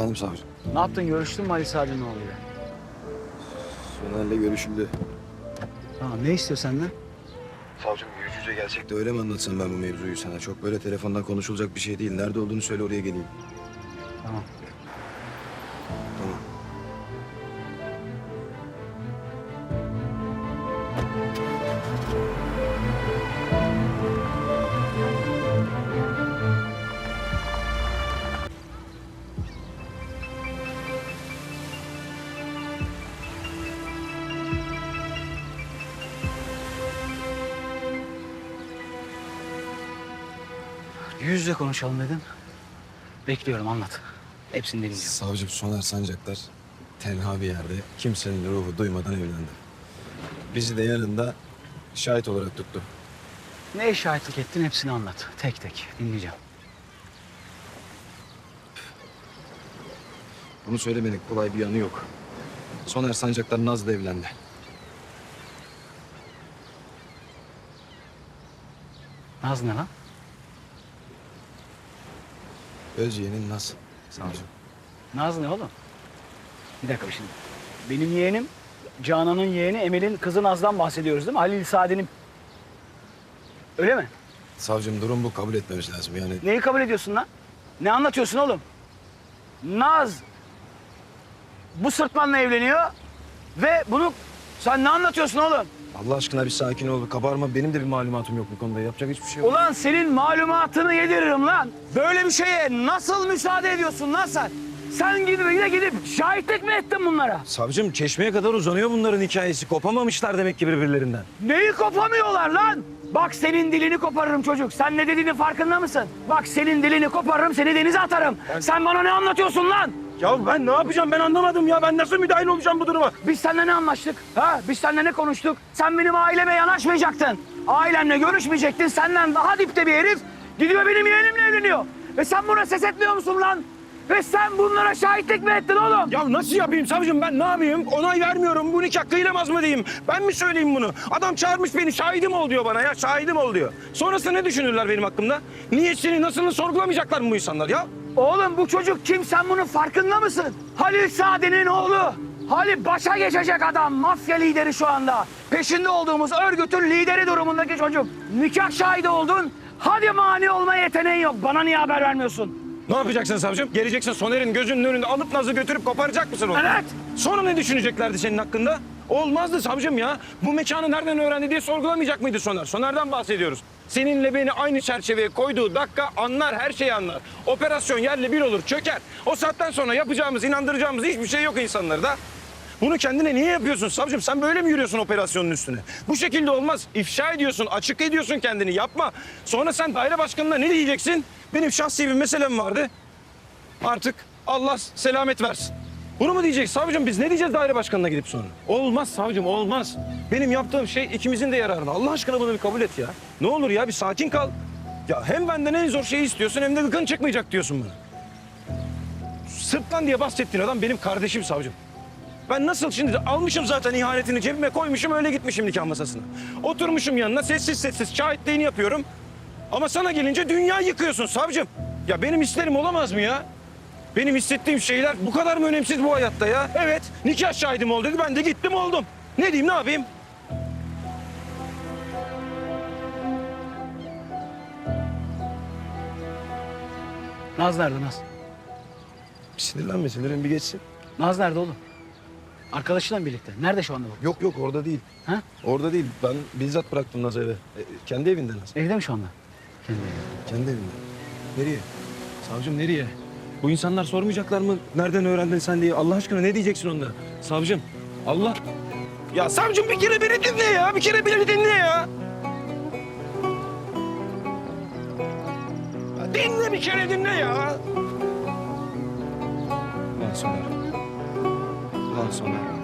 Efendim savcım. Ne yaptın görüştün mü Ali Sadi'nin oğluyla? Soner'le görüşüldü. Tamam ne istiyor senden? Savcım yüz yüze gelsek de öyle mi anlatsam ben bu mevzuyu sana? Çok böyle telefondan konuşulacak bir şey değil. Nerede olduğunu söyle oraya geleyim. Tamam. Yüz yüze konuşalım dedin. Bekliyorum anlat. Hepsini dinleyeceğim. Savcım Soner Sancaktar tenha bir yerde kimsenin ruhu duymadan evlendi. Bizi de yanında şahit olarak tuttu. Ne şahitlik ettin hepsini anlat. Tek tek dinleyeceğim. Bunu söylemenin kolay bir yanı yok. Soner Sancaktar Naz'la evlendi. Naz ne lan? Özyeğinin Naz. Savcım. Naz ne oğlum? Bir dakika şimdi. Benim yeğenim Canan'ın yeğeni Emel'in kızı Naz'dan bahsediyoruz değil mi? Halil Sade'nin... Öyle mi? Savcım durum bu kabul etmemiz lazım yani. Neyi kabul ediyorsun lan? Ne anlatıyorsun oğlum? Naz bu sırtmanla evleniyor ve bunu sen ne anlatıyorsun oğlum? Allah aşkına bir sakin ol. Kabarma. Benim de bir malumatım yok bu konuda. Yapacak hiçbir şey yok. Ulan senin malumatını yediririm lan. Böyle bir şeye nasıl müsaade ediyorsun lan sen? Sen gidip yine gidip şahitlik mi ettin bunlara? Savcım çeşmeye kadar uzanıyor bunların hikayesi. Kopamamışlar demek ki birbirlerinden. Neyi kopamıyorlar lan? Bak senin dilini koparırım çocuk. Sen ne dediğinin farkında mısın? Bak senin dilini koparırım seni denize atarım. Sen bana ne anlatıyorsun lan? Ya ben ne yapacağım ben anlamadım ya. Ben nasıl müdahil olacağım bu duruma? Biz seninle ne anlaştık? Ha? Biz seninle ne konuştuk? Sen benim aileme yanaşmayacaktın. Ailemle görüşmeyecektin. Senden daha dipte bir herif gidiyor benim yeğenimle evleniyor. Ve sen buna ses etmiyor musun lan? Ve sen bunlara şahitlik mi ettin oğlum? Ya nasıl yapayım savcım ben ne yapayım? Onay vermiyorum. Bu nikah kıyılamaz mı diyeyim? Ben mi söyleyeyim bunu? Adam çağırmış beni şahidim ol diyor bana ya. Şahidim ol diyor. Sonrasında ne düşünürler benim hakkımda? Niyetini nasılını sorgulamayacaklar mı bu insanlar ya? Oğlum bu çocuk kim sen bunun farkında mısın? Halil Sade'nin oğlu. Halil başa geçecek adam. Mafya lideri şu anda. Peşinde olduğumuz örgütün lideri durumundaki çocuk. Nikah şahidi oldun. Hadi mani olma yeteneğin yok. Bana niye haber vermiyorsun? Ne yapacaksın savcım? Geleceksin Soner'in gözünün önünde alıp nazı götürüp koparacak mısın onu? Evet. Sonra ne düşüneceklerdi senin hakkında? Olmazdı savcım ya. Bu mekanı nereden öğrendi diye sorgulamayacak mıydı Soner? Soner'den bahsediyoruz. Seninle beni aynı çerçeveye koyduğu dakika anlar, her şeyi anlar. Operasyon yerle bir olur, çöker. O saatten sonra yapacağımız, inandıracağımız hiçbir şey yok insanları da. Bunu kendine niye yapıyorsun savcım? Sen böyle mi yürüyorsun operasyonun üstüne? Bu şekilde olmaz. İfşa ediyorsun, açık ediyorsun kendini. Yapma. Sonra sen daire başkanına ne diyeceksin? Benim şahsi bir meselem vardı. Artık Allah selamet versin. Bunu mu diyecek savcım biz ne diyeceğiz daire başkanına gidip sonra? Olmaz savcım olmaz. Benim yaptığım şey ikimizin de yararına. Allah aşkına bunu bir kabul et ya. Ne olur ya bir sakin kal. Ya hem benden en zor şeyi istiyorsun hem de gıkın çıkmayacak diyorsun bana. Sırtlan diye bahsettiğin adam benim kardeşim savcım. Ben nasıl şimdi almışım zaten ihanetini cebime koymuşum öyle gitmişim nikah masasına. Oturmuşum yanına sessiz sessiz şahitliğini yapıyorum. Ama sana gelince dünya yıkıyorsun savcım. Ya benim hislerim olamaz mı ya? Benim hissettiğim şeyler bu kadar mı önemsiz bu hayatta ya? Evet nikah şahidim oldu dedi ben de gittim oldum. Ne diyeyim ne yapayım? Naz nerede Naz? Sinirlenme sinirin bir geçsin. Naz nerede oğlum? Arkadaşıyla mı birlikte? Nerede şu anda bu? Yok yok orada değil. Ha? Orada değil. Ben bizzat bıraktım Naz'ı eve. E, kendi evinde Naz. Evde mi şu anda? Kendi Kendi evinde. Nereye? Savcım nereye? Bu insanlar sormayacaklar mı nereden öğrendin sen diye? Allah aşkına ne diyeceksin onlara? Savcım Allah... Ya savcım bir kere beni dinle ya. Bir kere beni dinle ya. Dinle bir kere dinle ya. Lan Soner. Lan Soner.